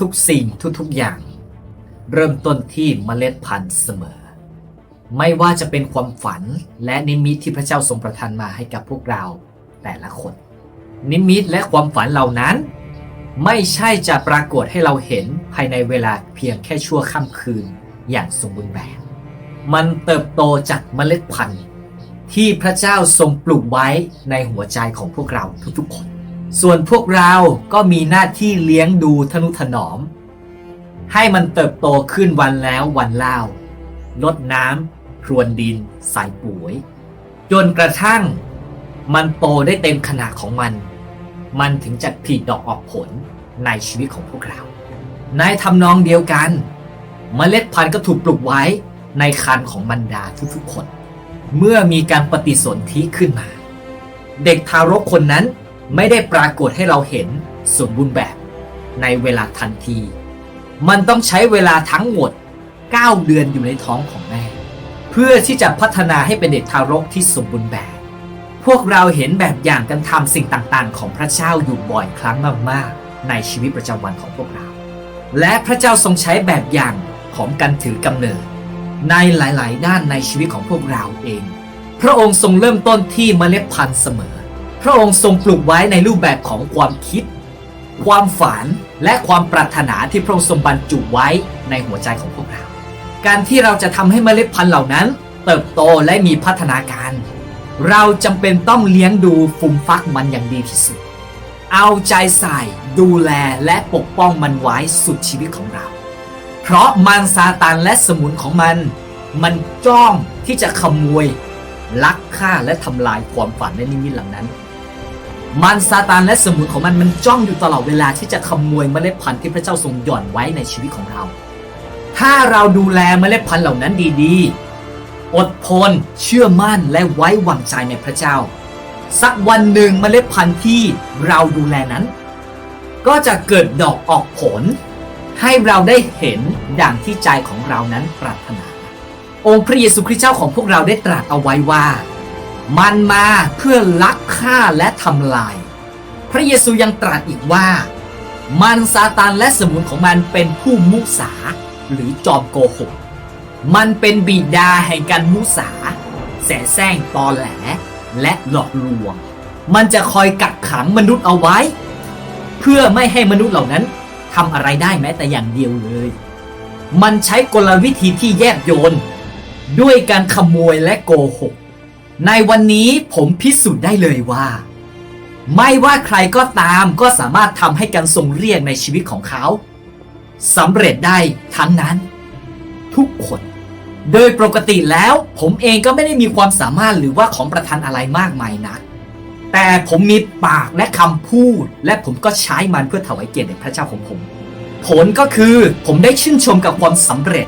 ทุกๆสิ่งทุกๆอย่าง เริ่มต้นที่เมล็ดพันธุ์เสมอ ไม่ว่าจะเป็นความฝันและนิมิตที่พระเจ้าทรงประทานมาให้กับพวกเราแต่ละคน นิมิตและความฝันเหล่านั้น ไม่ใช่จะปรากฏให้เราเห็นภายในเวลาเพียงแค่ชั่วค่ำคืนอย่างสมบูรณ์แบบ มันเติบโตจากเมล็ดพันธุ์ที่พระเจ้าทรงปลูกไว้ในหัวใจของพวกเราทุกๆคน ส่วนพวกเราก็มีหน้าที่เลี้ยงดูทนุถนอม ให้มันเติบโตขึ้นวันแล้ววันเล่าลดน้ำพรวนดิน ใส่ปุ๋ย จนกระทั่ง มันโตได้เต็มขนาดของมัน มันถึงจะผลิดอกออกผลในชีวิตของพวกเรา ในทำนองเดียวกันเมล็ดพันธุ์ก็ถูกปลูกไว้ในคันของบรรดาทุกๆคน เมื่อมีการปฏิสนธิขึ้นมา เด็กทารกคนนั้น ไม่ได้ปรากฏให้เราเห็นสมบูรณ์แบบในเวลาทันที มันต้องใช้เวลาทั้งหมด 9 เดือนอยู่ในท้องของแม่ เพื่อที่จะพัฒนาให้เป็นเด็กทารกที่สมบูรณ์แบบ พวกเราเห็นแบบอย่างกันทำสิ่งต่างๆ ของพระเจ้าอยู่บ่อยครั้งมากๆ ในชีวิตประจำวันของพวกเรา และพระเจ้าทรงใช้แบบอย่างของการถือกำเนิด ในหลายๆ ด้านในชีวิตของพวกเราเอง พระองค์ทรงเริ่มต้นที่เมล็ดพันธุ์เสมอ พระองค์ทรงปลูกไว้ในรูปแบบของความคิด ความฝันและความปรารถนาที่พระองค์ทรงบรรจุไว้ในหัวใจของพวกเรา การที่เราจะทำให้เมล็ดพันธุ์เหล่านั้น เติบโตและมีพัฒนาการ เราจำเป็นต้องเลี้ยงดูฟูมฟักมันอย่างดีที่สุด เอาใจใส่ดูแลและปกป้องมันไว้สุดชีวิตของเรา เพราะมันซาตานและสมุนของมัน มันจ้องที่จะขโมยลักฆ่าและทำลายความฝันและนิมิตเหล่านั้น มันซาตานและสมุนของมันมันจ้องอยู่ตลอดเวลาที่จะขโมยเมล็ดพันธุ์ที่พระเจ้าทรงหย่อนไว้ในชีวิตของเรา ถ้าเราดูแลเมล็ดพันธุ์เหล่านั้นดีๆ อดทนเชื่อมั่นและไว้วางใจในพระเจ้า สักวันหนึ่งเมล็ดพันธุ์ที่เราดูแลนั้น ก็จะเกิดดอกออกผล ให้เราได้เห็นดังที่ใจของเรานั้นปรารถนา องค์พระเยซูคริสต์เจ้าของพวกเราได้ตรัสเอาไว้ว่า มันมาเพื่อลักฆ่าและทำลาย พระเยซูยังตรัสอีกว่า มันซาตานและสมุนของมันเป็นผู้มุสา หรือจอมโกหก มันเป็นบิดาแห่งการมุสา แสแสร้งตอแหลและหลอกลวง มันจะคอยกักขังมนุษย์เอาไว้ เพื่อไม่ให้มนุษย์เหล่านั้นทำอะไรได้แม้แต่อย่างเดียวเลย มันใช้กลวิธีที่แยบยลด้วยการขโมยและโกหก ในวันนี้ผมพิสูจน์ได้เลยว่า ไม่ว่าใครก็ตามก็สามารถทำให้การทรงเรียกในชีวิตของเขาสำเร็จได้ทั้งนั้น ทุกคน โดยปกติแล้วผมเองก็ไม่ได้มีความสามารถหรือว่าของประทานอะไรมากมายนักแต่ผมมีปากและคำพูด และผมก็ใช้มันเพื่อถวายเกียรติแด่พระเจ้าของผม ผลก็คือผมได้ชื่นชมกับความสำเร็จ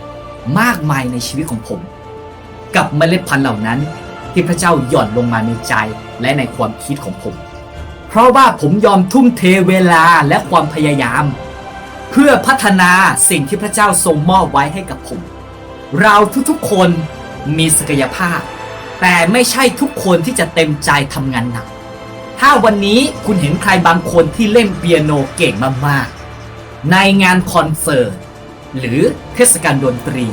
มากมายในชีวิตของผม กับเมล็ดพันธุ์เหล่านั้น ที่พระเจ้าหย่อนลงมาในใจและในความคิดของผม เพราะว่าผมยอมทุ่มเทเวลาและความพยายาม เพื่อพัฒนาสิ่งที่พระเจ้าทรงมอบไว้ให้กับผม เราทุกๆคนมีศักยภาพ แต่ไม่ใช่ทุกคนที่จะเต็มใจทำงานหนัก ถ้าวันนี้คุณเห็นใครบางคนที่เล่นเปียโนเก่งมากๆ ในงานคอนเสิร์ตหรือเทศกาลดนตรี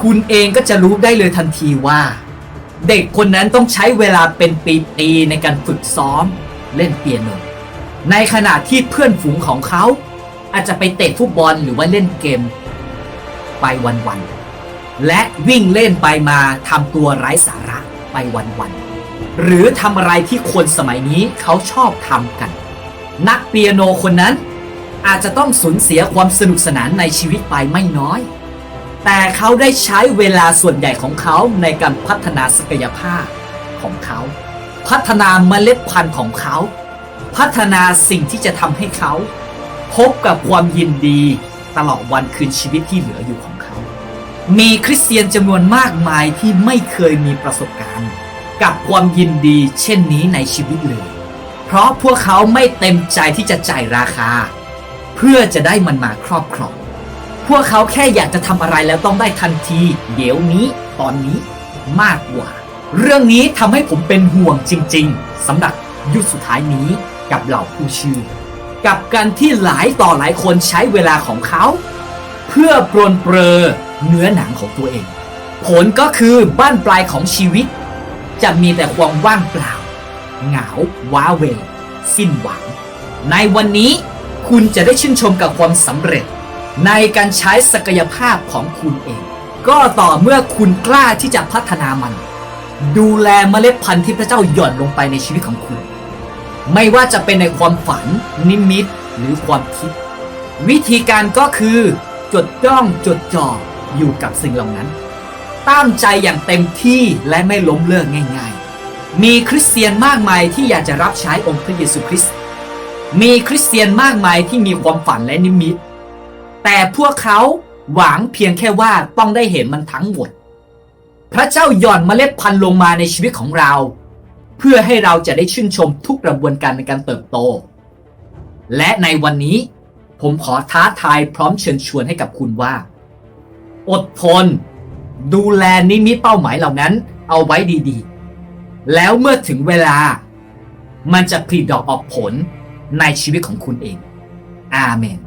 คุณเองก็จะรู้ได้เลยทันทีว่า เด็กคนนั้นต้องใช้เวลาเป็นปีๆในการฝึกซ้อมเล่นเปียโน ในขณะที่เพื่อนฝูงของเขา อาจจะไปเตะฟุตบอลหรือว่าเล่นเกม ไปวันๆ และวิ่งเล่นไปมาทำตัวไร้สาระไปวันๆ หรือทำอะไรที่คนสมัยนี้เขาชอบทำกัน นักเปียโนคนนั้นอาจจะต้องสูญเสียความสนุกสนานในชีวิตไปไม่น้อย แต่เขาได้ใช้เวลาส่วนใหญ่ของเขาในการพัฒนาศักยภาพของเขา พัฒนาเมล็ดพันธุ์ของเขา พัฒนาสิ่งที่จะทำให้เขา พบกับความยินดีตลอดวันคืนชีวิตที่เหลืออยู่ของเขา มีคริสเตียนจำนวนมากมายที่ไม่เคยมีประสบการณ์ กับความยินดีเช่นนี้ในชีวิตเลย เพราะพวกเขาไม่เต็มใจที่จะจ่ายราคา เพื่อจะได้มันมาครอบครอง พวกเขาแค่อยากจะทำอะไรแล้วต้องได้ทันที เดี๋ยวนี้ ตอนนี้มากกว่า เรื่องนี้ทำให้ผมเป็นห่วงจริง ๆสำหรับยุคสุดท้ายนี้กับเหล่าผู้ชื่อ กับการที่หลายต่อหลายคนใช้เวลาของเขา เพื่อปรนเปรอเนื้อหนังของตัวเอง ผลก็คือบ้านปลายของชีวิต จะมีแต่ความว่างเปล่า เหงาว้าเว สิ้นหวัง ในวันนี้คุณจะได้ชื่นชมกับความสำเร็จ ในการใช้ศักยภาพของคุณเอง ก็ต่อเมื่อคุณกล้าที่จะพัฒนามัน ดูแลเมล็ดพันธุ์ที่พระเจ้าหย่อนลงไปในชีวิตของคุณ ไม่ว่าจะเป็นในความฝัน นิมิตหรือความคิด วิธีการก็คือจดจ้องจดจ่ออยู่กับสิ่งเหล่านั้น ตั้งใจอย่างเต็มที่และไม่ล้มเลิกง่ายๆ มีคริสเตียนมากมายที่อยากจะรับใช้องค์พระเยซูคริสต์มีคริสเตียนมากมายที่มีความฝันและนิมิต แต่พวกเขาหวังเพียงแค่ว่าต้องได้เห็นมันทั้งหมด พระเจ้าหย่อนเมล็ดพันธุ์ลงมาในชีวิตของเรา เพื่อให้เราจะได้ชื่นชมทุกกระบวนการในการเติบโต และในวันนี้ผมขอท้าทายพร้อมเชิญชวนให้กับคุณว่า อดทน ดูแลนิมิตเป้าหมายเหล่านั้นเอาไว้ดีๆ แล้วเมื่อถึงเวลา มันจะผลิดอกออกผลในชีวิตของคุณเอง อาเมน